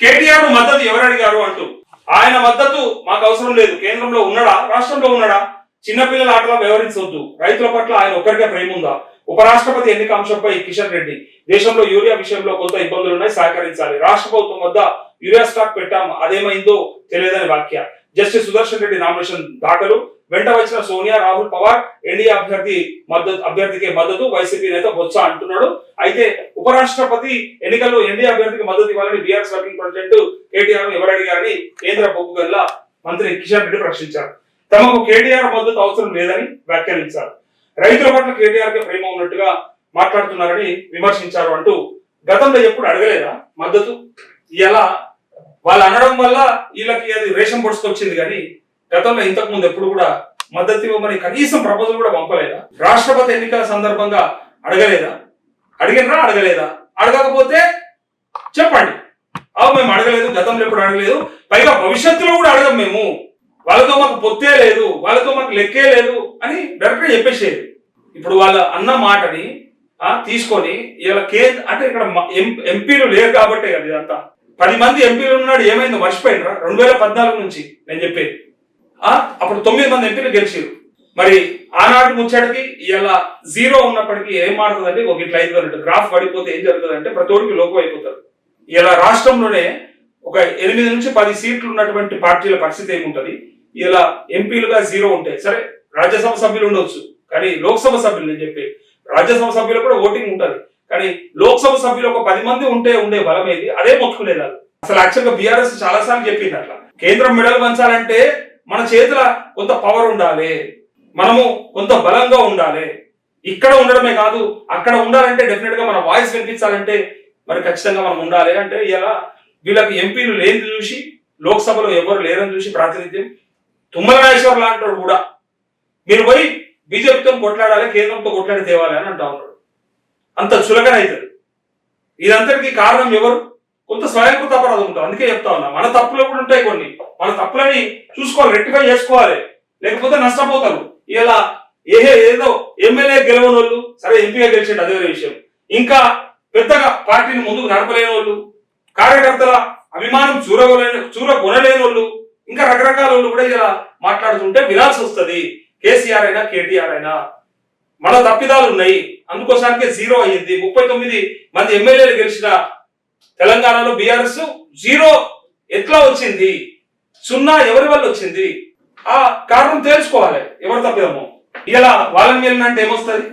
కేటీఆర్ మద్దతు ఎవరు అడిగారు అంటూ. ఆయన మద్దతు మాకు అవసరం లేదు. కేంద్రంలో ఉన్నాడా? రాష్ట్రంలో ఉన్నాడా? చిన్నపిల్లల ఆటలా వ్యవహరించవద్దు రైతుల పట్ల ఆయన ఒక్కరికే ప్రేమ ఉందా? ఉపరాష్ట్రపతి ఎన్నిక అంశంపై కిషన్ రెడ్డి. దేశంలో యూరియా విషయంలో కొంత ఇబ్బందులు ఉన్నాయి సహకరించాలి. రాష్ట్ర ప్రభుత్వం వద్ద యూరియా స్టాక్ పెట్టాం అదేమైందో తెలియదని వ్యాఖ్య. జస్టిస్ సుదర్శన్ రెడ్డి నామినేషన్ దాఖలు. వెంట వచ్చిన సోనియా రాహుల్ పవార్ ఎన్డీఏ అభ్యర్థి మద్దతు అభ్యర్థికి మద్దతు వైసీపీ నేత బొత్స అంటున్నాడు. అయితే ఉపరాష్ట్రపతి ఎన్నికల్లో ఎన్డీఏ అభ్యర్థికి మద్దతు ఇవ్వాలని బీఆర్ఎస్ వర్కింగ్ ప్రెసిడెంట్ కేటీఆర్ ఎవరు అడిగారని కేంద్ర బొగ్గు గల్ల మంత్రి కిషన్ రెడ్డి ప్రశ్నించారు. తమకు కేటీఆర్ మద్దతు అవసరం లేదని వ్యాఖ్యానించారు. రైతుల పట్ల కేటీఆర్కి ప్రేమ ఉన్నట్టుగా మాట్లాడుతున్నారని విమర్శించారు అంటూ గతంలో ఎప్పుడు అడగలేదా మద్దతు? ఇలా వాళ్ళు అనడం వల్ల వీళ్ళకి అది రేషన్ పొడుచుకొచ్చింది కానీ గతంలో ఇంతకు ముందు ఎప్పుడు కూడా మద్దతు ఇవ్వమని కనీసం ప్రపోజల్ కూడా పంపలేదా? రాష్ట్రపతి ఎన్నికల సందర్భంగా అడగలేదా? అడిగినరా? అడగలేదా? అడగకపోతే చెప్పండి. అవు మేము అడగలేదు గతంలో ఎప్పుడు అడగలేదు. పైగా భవిష్యత్తులో కూడా అడగం మేము. వాళ్ళతో మాకు పొత్తే లేదు వాళ్ళతో మాకు లెక్కే లేదు అని డైరెక్ట్గా చెప్పేసేది. ఇప్పుడు వాళ్ళ అన్న మాటని తీసుకొని ఇలా కేంద్ర అంటే ఇక్కడ ఎంపీలు లేరు కాబట్టే కదా ఇదంతా. పది మంది ఎంపీలు ఉన్నాడు ఏమైందో మర్చిపోయినరా? రెండు వేల పద్నాలుగు నుంచి నేను చెప్పేది. అప్పుడు తొమ్మిది మంది ఎంపీలు గెలిచారు మరి ఆనాటి ముచ్చటికి ఇలా జీరో ఉన్నప్పటికీ ఏం మారుతుందంటే ఒక ఇట్లా ఐదు వేలు గ్రాఫ్ పడిపోతే ఏం జరుగుతుందంటే ప్రతి ఒక్కరికి లోకం అయిపోతారు. ఇలా రాష్ట్రంలోనే ఒక ఎనిమిది నుంచి పది సీట్లు ఉన్నటువంటి పార్టీల పరిస్థితి ఏముంటది? ఇలా ఎంపీలుగా జీరో ఉంటాయి సరే రాజ్యసభ సభ్యులు ఉండొచ్చు కానీ లోక్సభ సభ్యులు నేను చెప్పి రాజ్యసభ సభ్యులు కూడా ఓటింగ్ ఉంటుంది కానీ లోక్సభ సభ్యులు ఒక పది మంది ఉంటే ఉండే బలం ఏది అదే మొత్తుకునేది అసలు యాక్చువల్గా బీఆర్ఎస్ చాలా సార్లు చెప్పింది అట్లా. కేంద్రం మెడలు పంచాలంటే మన చేతుల కొంత పవర్ ఉండాలి మనము కొంత బలంగా ఉండాలి. ఇక్కడ ఉండడమే కాదు అక్కడ ఉండాలంటే డెఫినెట్గా మన వాయిస్ వినిపించాలంటే మరి ఖచ్చితంగా మనం ఉండాలి. అంటే ఇలా వీళ్ళకి ఎంపీలు లేని చూసి లోక్సభలో ఎవరు లేరని చూసి ప్రాతినిధ్యం తుమ్మల నాగేశ్వర్ లాంటి కూడా. మీరు పోయి బీజేపీతో కొట్లాడాలి కేంద్రంతో కొట్లాడి తేవాలి అని అంటా ఉన్నాడు. అంత చులకన అవుతుంది ఇదంతటికి కారణం ఎవరు? కొంత స్వయంకృత అపరాధం ఉంటుంది. అందుకే చెప్తా ఉన్నా. మన తప్పులు కూడా ఉంటాయి కొన్ని. మన తప్పులని చూసుకోవాలి రెక్టిఫై చేసుకోవాలి. లేకపోతే నష్టపోతారు. ఇలా ఏహే ఏదో ఎమ్మెల్యే గెలవని వాళ్ళు సరే ఎంపీగా గెలిచేది అదే విషయం. ఇంకా పెద్దగా పార్టీని ముందుకు నడపలేని వాళ్ళు కార్యకర్తల అభిమానం చూరగొలేని చూర కొనలేని వాళ్ళు ఇంకా రకరకాల వాళ్ళు కూడా ఇలా మాట్లాడుతుంటే వినాల్సి వస్తుంది. కేసీఆర్ అయినా కేటీఆర్ అయినా. మన తప్పిదాలు ఉన్నాయి. అందుకోసానికే జీరో అయ్యింది. ముప్పై తొమ్మిది మంది ఎమ్మెల్యేలు గెలిచిన తెలంగాణలో బీఆర్ఎస్ జీరో ఎట్లా వచ్చింది? సున్నా ఎవరి వల్ల వచ్చింది? ఆ కారణం తెలుసుకోవాలి. ఎవరు తప్పేమో? ఇలా వాళ్ళని వెళ్ళినంటే ఏమొస్తుంది?